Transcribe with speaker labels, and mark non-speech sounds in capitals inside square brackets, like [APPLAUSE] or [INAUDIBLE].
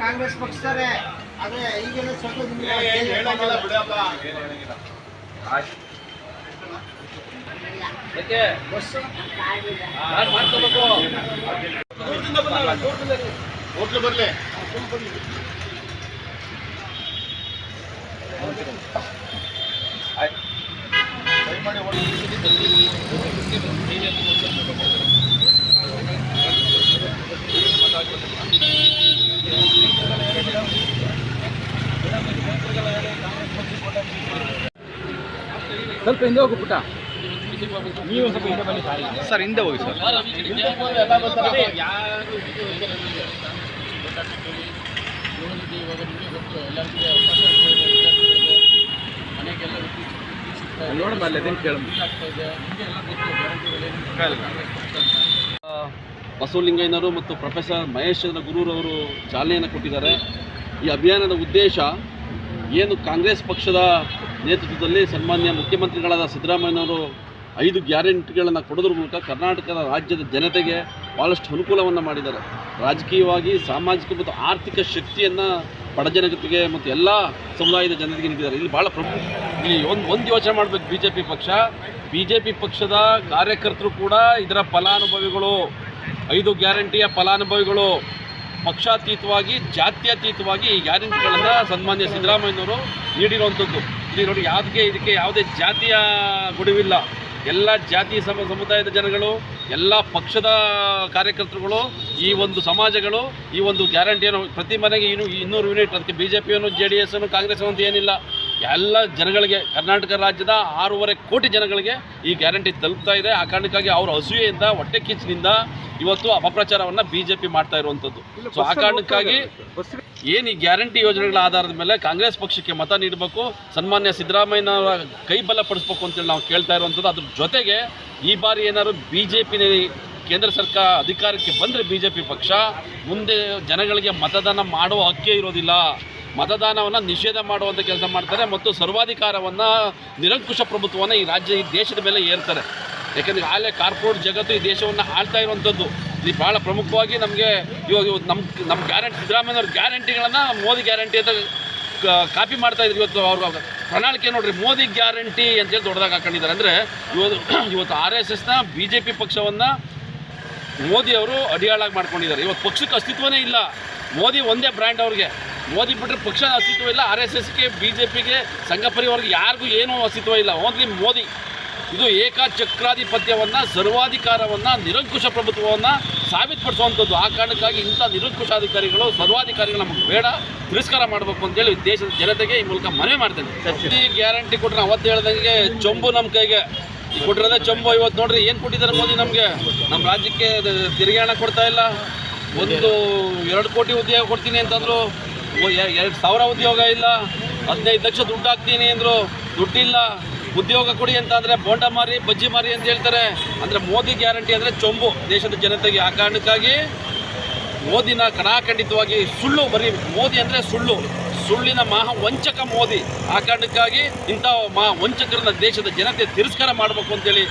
Speaker 1: ಕಾಂಗ್ರೆಸ್ ಪಕ್ಷದವರೇ ಆದರೆ ಈಗೆಲ್ಲ ಸ್ವಲ್ಪ
Speaker 2: ಹೋಟ್ಲು ಬರಲಿ.
Speaker 3: ಸ್ವಲ್ಪ ಹಿಂದೆ ಹೋಗು ಪುಟ್ಟ
Speaker 4: ಸರ್. ಹಿಂದೆ ಹೋಗಿ ಸರ್.
Speaker 2: ಎಲ್ಲ ಬರ್ತಾರೆ
Speaker 3: ನೋಡಮ್ಮ ಅಲ್ಲಿ ಅದೇನು ಕೇಳ
Speaker 5: ಬಸವಲಿಂಗಯ್ಯನವರು ಮತ್ತು ಪ್ರೊಫೆಸರ್ ಮಹೇಶ್ ಚಂದ್ರ ಗುರೂರವರು ಚಾಲನೆಯನ್ನು ಕೊಟ್ಟಿದ್ದಾರೆ. ಈ ಅಭಿಯಾನದ ಉದ್ದೇಶ ಏನು ಕಾಂಗ್ರೆಸ್ ಪಕ್ಷದ ನೇತೃತ್ವದಲ್ಲಿ ಸನ್ಮಾನ್ಯ ಮುಖ್ಯಮಂತ್ರಿಗಳಾದ ಸಿದ್ದರಾಮಯ್ಯನವರು ಐದು ಗ್ಯಾರಂಟಿಗಳನ್ನು ಕೊಡೋದ್ರ ಮೂಲಕ ಕರ್ನಾಟಕದ ರಾಜ್ಯದ ಜನತೆಗೆ ಭಾಳಷ್ಟು ಅನುಕೂಲವನ್ನು ಮಾಡಿದ್ದಾರೆ. ರಾಜಕೀಯವಾಗಿ, ಸಾಮಾಜಿಕ ಮತ್ತು ಆರ್ಥಿಕ ಶಕ್ತಿಯನ್ನು ಬಡಜನತೆಗೆ ಮತ್ತು ಎಲ್ಲ ಸಮುದಾಯದ ಜನರಿಗೆ ನೀಡಿದ್ದಾರೆ. ಇಲ್ಲಿ ಭಾಳ ಪ್ರಮುಖ ಇಲ್ಲಿ ಒಂದು ಒಂದು ಯೋಚನೆ ಮಾಡಬೇಕು ಬಿ ಜೆ ಪಿ ಪಕ್ಷ. ಬಿ ಜೆ ಪಿ ಪಕ್ಷದ ಕಾರ್ಯಕರ್ತರು ಕೂಡ ಇದರ ಫಲಾನುಭವಿಗಳು. ಐದು ಗ್ಯಾರಂಟಿಯ ಫಲಾನುಭವಿಗಳು. ಪಕ್ಷಾತೀತವಾಗಿ, ಜಾತ್ಯತೀತವಾಗಿ ಈ ಗ್ಯಾರಂಟಿಗಳನ್ನು ಸನ್ಮಾನ್ಯ ಸಿದ್ದರಾಮಯ್ಯನವರು ನೀಡಿರುವಂಥದ್ದು. ಇಲ್ಲಿ ನೋಡಿ ಯಾವುದಕ್ಕೆ ಇದಕ್ಕೆ ಯಾವುದೇ ಜಾತಿಯ ಗುಡುವಿಲ್ಲ. ಎಲ್ಲ ಜಾತಿ ಸಮ, ಸಮುದಾಯದ ಜನಗಳು, ಎಲ್ಲ ಪಕ್ಷದ ಕಾರ್ಯಕರ್ತರುಗಳು, ಈ ಒಂದು ಸಮಾಜಗಳು, ಈ ಒಂದು ಗ್ಯಾರಂಟಿಯನ್ನು ಪ್ರತಿ ಮನೆಗೆ ಇನ್ನು ಇನ್ನೂರು ಯೂನಿಟ್, ಅದಕ್ಕೆ ಬಿ ಜೆ ಪಿಯನ್ನು ಜೆ ಡಿ ಎಸ್ ಅನ್ನು ಕಾಂಗ್ರೆಸ್ ಅಂತ ಏನಿಲ್ಲ. ಎಲ್ಲ ಜನಗಳಿಗೆ, ಕರ್ನಾಟಕ ರಾಜ್ಯದ ಆರೂವರೆ ಕೋಟಿ ಜನಗಳಿಗೆ ಈ ಗ್ಯಾರಂಟಿ ತಲುಪ್ತಾ ಇದೆ. ಆ ಕಾರಣಕ್ಕಾಗಿ ಅವರ ಹಸುವೆಯಿಂದ ಹೊಟ್ಟೆ ಕಿಚ್ಚಿನಿಂದ ಇವತ್ತು ಅಪಪ್ರಚಾರವನ್ನು ಬಿ ಜೆ ಪಿ ಮಾಡ್ತಾ ಇರುವಂಥದ್ದು. ಸೊ ಆ ಕಾರಣಕ್ಕಾಗಿ ಏನು ಈ ಗ್ಯಾರಂಟಿ ಯೋಜನೆಗಳ ಆಧಾರದ ಮೇಲೆ ಕಾಂಗ್ರೆಸ್ ಪಕ್ಷಕ್ಕೆ ಮತ ನೀಡಬೇಕು ಸನ್ಮಾನ್ಯ ಸಿದ್ದರಾಮಯ್ಯನವರ ಕೈ ಬಲಪಡಿಸ್ಬೇಕು ಅಂತೇಳಿ ನಾವು ಕೇಳ್ತಾ ಇರುವಂಥದ್ದು. ಅದ್ರ ಜೊತೆಗೆ ಈ ಬಾರಿ ಏನಾದ್ರು ಬಿ ಜೆ ಪಿ ಕೇಂದ್ರ ಸರ್ಕಾರ ಅಧಿಕಾರಕ್ಕೆ ಬಂದರೆ ಬಿ ಜೆ ಪಿ ಪಕ್ಷ ಮುಂದೆ ಜನಗಳಿಗೆ ಮತದಾನ ಮಾಡುವ ಹಕ್ಕೇ ಇರೋದಿಲ್ಲ. ಮತದಾನವನ್ನು ನಿಷೇಧ ಮಾಡುವಂಥ ಕೆಲಸ ಮಾಡ್ತಾರೆ ಮತ್ತು ಸರ್ವಾಧಿಕಾರವನ್ನು ನಿರಂಕುಶ ಪ್ರಭುತ್ವವನ್ನು ಈ ರಾಜ್ಯ ಈ ದೇಶದ ಮೇಲೆ ಏರ್ತಾರೆ. ಯಾಕೆಂದರೆ ಆಗಲೇ ಕಾರ್ಪೊರೇಟ್ ಜಗತ್ತು ಈ ದೇಶವನ್ನು ಆಳ್ತಾ ಇರುವಂಥದ್ದು. ಇದು ಭಾಳ ಪ್ರಮುಖವಾಗಿ ನಮಗೆ ಇವಾಗ ಇವತ್ತು ನಮ್ಮ ನಮ್ಮ ಗ್ಯಾರಂಟಿ ಸಿದ್ದರಾಮಯ್ಯವ್ರ ಗ್ಯಾರಂಟಿಗಳನ್ನು ಮೋದಿ ಗ್ಯಾರಂಟಿ ಅಂತ ಕಾಪಿ ಮಾಡ್ತಾ ಇದ್ರು ಇವತ್ತು ಅವ್ರ ಪ್ರಣಾಳಿಕೆ ನೋಡ್ರಿ, ಮೋದಿ ಗ್ಯಾರಂಟಿ ಅಂತೇಳಿ ದೊಡ್ಡದಾಗಿ ಹಾಕೊಂಡಿದ್ದಾರೆ. ಅಂದರೆ ಇವತ್ತು [CLEARS THROAT] ಇವತ್ತು ಆರ್ ಎಸ್ ಎಸ್ನ ಬಿ ಜೆ ಪಿ ಪಕ್ಷವನ್ನು ಮೋದಿ ಅವರು ಅಡಿಯಾಳಾಗಿ ಮಾಡ್ಕೊಂಡಿದ್ದಾರೆ. ಇವತ್ತು ಪಕ್ಷಕ್ಕೆ ಅಸ್ತಿತ್ವನೇ ಇಲ್ಲ. ಮೋದಿ ಒಂದೇ ಬ್ರ್ಯಾಂಡ್ ಅವ್ರಿಗೆ. ಮೋದಿ ಬಿಟ್ಟರೆ ಪಕ್ಷ ಅಸ್ತಿತ್ವ ಇಲ್ಲ. ಆರ್ ಎಸ್ ಎಸ್ಗೆ ಬಿ ಜೆ ಪಿಗೆ ಸಂಘ ಪರಿವಾರಕ್ಕೆ ಯಾರಿಗೂ ಏನೂ ಅಸ್ತಿತ್ವ ಇಲ್ಲ. ಓನ್ಲಿ ಮೋದಿ. ಇದು ಏಕಚಕ್ರಾಧಿಪತ್ಯವನ್ನು ಸರ್ವಾಧಿಕಾರವನ್ನು ನಿರಂಕುಶ ಪ್ರಭುತ್ವವನ್ನು ಸಾಬೀತುಪಡಿಸುವಂಥದ್ದು. ಆ ಕಾರಣಕ್ಕಾಗಿ ಇಂಥ ನಿರಂಕುಶಾಧಿಕಾರಿಗಳು ಸರ್ವಾಧಿಕಾರಿಗಳು ನಮಗೆ ಬೇಡ. ತಿರಸ್ಕಾರ ಮಾಡಬೇಕು ಅಂತೇಳಿ ದೇಶದ ಜನತೆಗೆ ಈ ಮೂಲಕ ಮನವಿ ಮಾಡ್ತೇನೆ. ಈ ಗ್ಯಾರಂಟಿ ಕೊಟ್ಟರೆ ಅವತ್ತು ಹೇಳ್ದಂಗೆ ಚೊಂಬು ನಮ್ಮ ಕೈಗೆ. ಕೊಟ್ಟಿರೋದೆ ಚೊಂಬು ಇವತ್ತು ನೋಡ್ರಿ ಏನು ಕೊಟ್ಟಿದ್ದಾರೆ ಮೋದಿ ನಮಗೆ? ನಮ್ಮ ರಾಜ್ಯಕ್ಕೆ ತೆರಿಗೆ ಹಣ ಕೊಡ್ತಾ ಇಲ್ಲ. ಒಂದು ಎರಡು ಕೋಟಿ ಉದ್ಯೋಗ ಕೊಡ್ತೀನಿ ಅಂತಂದ್ರು. ಎರಡು ಸಾವಿರ ಉದ್ಯೋಗ ಇಲ್ಲ. ಹದಿನೈದು ಲಕ್ಷ ದುಡ್ಡು ಹಾಕ್ತೀನಿ ಅಂದರು. ದುಡ್ಡಿಲ್ಲ. ಉದ್ಯೋಗ ಕೊಡಿ ಅಂತ ಅಂದರೆ ಬೋಂಡ ಮಾರಿ, ಬಜ್ಜಿ ಮಾರಿ ಅಂತ ಹೇಳ್ತಾರೆ. ಅಂದರೆ ಮೋದಿ ಗ್ಯಾರಂಟಿ ಅಂದರೆ ಚೊಂಬು ದೇಶದ ಜನತೆಗೆ. ಆ ಕಾರಣಕ್ಕಾಗಿ ಮೋದಿನ ಕಣಾಖಂಡಿತವಾಗಿ ಸುಳ್ಳು ಬರೀ ಮೋದಿ ಅಂದರೆ ಸುಳ್ಳು. ಸುಳ್ಳಿನ ಮಹಾ ವಂಚಕ ಮೋದಿ. ಆ ಕಾರಣಕ್ಕಾಗಿ ಇಂಥ ಮಹಾ ವಂಚಕರನ್ನ ದೇಶದ ಜನತೆ ತಿರಸ್ಕಾರ ಮಾಡಬೇಕು ಅಂತೇಳಿ